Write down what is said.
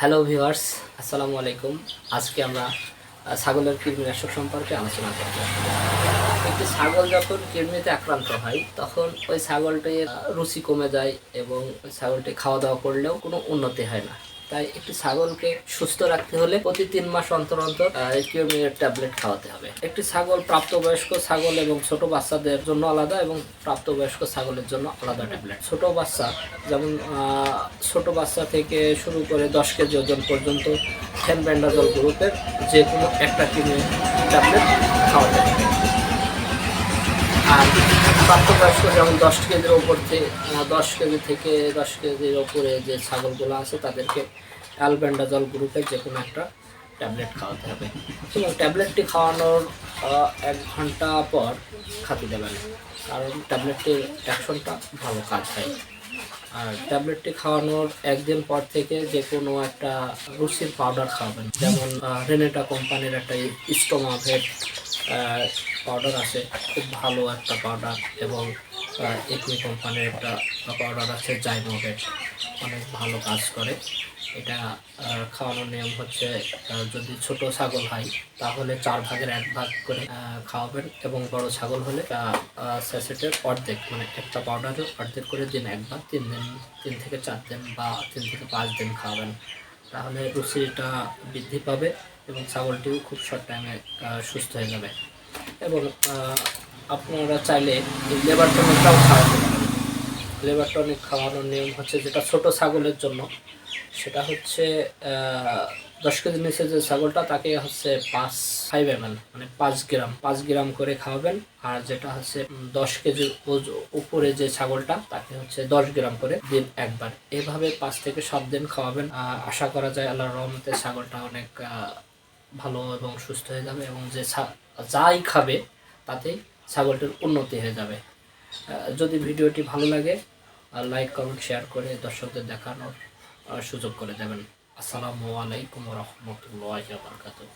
Hello viewers আসসালামু আলাইকুম আজকে আমরা ছাগলের কৃমিনাশক সম্পর্কে আলোচনা করব। একটি ছাগল যখন কৃমিতে আক্রান্ত হয়, তখন ওই ছাগলটির রুচি কমে যায় এবং ওই ছাগলটি খাওয়া দাওয়া করলেও কোনো উন্নতি হয় না। তাই একটি ছাগলকে সুস্থ রাখতে হলে প্রতি তিন মাস অন্তর অন্তর কিউমিনের ট্যাবলেট খাওয়াতে হবে। একটি ছাগল প্রাপ্তবয়স্ক ছাগল এবং ছোট বাচ্চাদের জন্য আলাদা এবং প্রাপ্তবয়স্ক ছাগলের জন্য আলাদা ট্যাবলেট ছোট বাচ্চা যেমন ছোট বাচ্চা থেকে শুরু করে দশ কেজি ওজন পর্যন্ত ফেনব্যান্ডাজল গ্রুপের যে কোনো একটা কিনে ট্যাবলেট খাওয়াতে হবে। আর প্রাপ্তবয়স্ক যেমন দশ কেজির ওপর দশ কেজি থেকে দশ কেজির ওপরে যে ছাগলগুলো আছে তাদেরকে অ্যালবেন্ডাজল গ্রুপের যে কোনো একটা ট্যাবলেট খাওয়াতে হবে। এবং ট্যাবলেটটি খাওয়ানোর এক ঘণ্টা পর খাতে দেবেন। কারণ ট্যাবলেটটির অ্যাকশনটা ভালো কাজ হয়। আর ট্যাবলেটটি খাওয়ানোর একদিন পর থেকে যে কোনো একটা রুচির পাউডার খাওয়াবেন। যেমন রেনেটা কোম্পানির একটা স্টোমাভেট পাউডার আছে, খুব ভালো একটা পাউডার এবং একমি কোম্পানির একটা পাউডার আছে জাইনোভেট অনেক ভালো কাজ করে। এটা খাওয়ানোর নিয়ম হচ্ছে যদি ছোট ছাগল হয়, তাহলে চার ভাগের এক ভাগ করে খাওয়াবেন এবং বড় ছাগল হলে স্যাসেটের অর্ধেক মানে একটা পাউডারের অর্ধেক করে দিন একবার তিন দিন, তিন থেকে চার দিন বা তিন থেকে পাঁচ দিন খাওয়াবেন। তাহলে রুচিটা বৃদ্ধি পাবে এবং ছাগলটিও খুব শর্ট টাইমে সুস্থ হয়ে যাবে। এবং আপনারা চাইলে লেবার টনিকটাও খাওয়াতে পারেন। লেবার টনিক খাওয়ানোর নিয়ম হচ্ছে যেটা ছোট ছাগলের জন্য, সেটা হচ্ছে দশ কেজি নিচে যে ছাগলটা, তাকে হচ্ছে পাঁচ ফাইভ এম মানে পাঁচ গ্রাম পাঁচ গ্রাম করে খাওয়াবেন। আর যেটা হচ্ছে দশ কেজি উপরে যে ছাগলটা, তাকে হচ্ছে দশ গ্রাম করে দিন একবার। এভাবে পাঁচ থেকে সাত দিন খাওয়াবেন। আশা করা যায় আল্লাহ রহমতে ছাগলটা অনেক ভালো এবং সুস্থ হয়ে যাবে এবং যে যাই খাবে তাতে ছাগলটির উন্নতি হয়ে যাবে। যদি ভিডিওটি ভালো লাগে লাইক কমেন্ট শেয়ার করে দর্শকদের দেখানোর সুযোগ করে দেবেন। আসসালামু আলাইকুম রহমতুল্লাহ বারকাতুহ।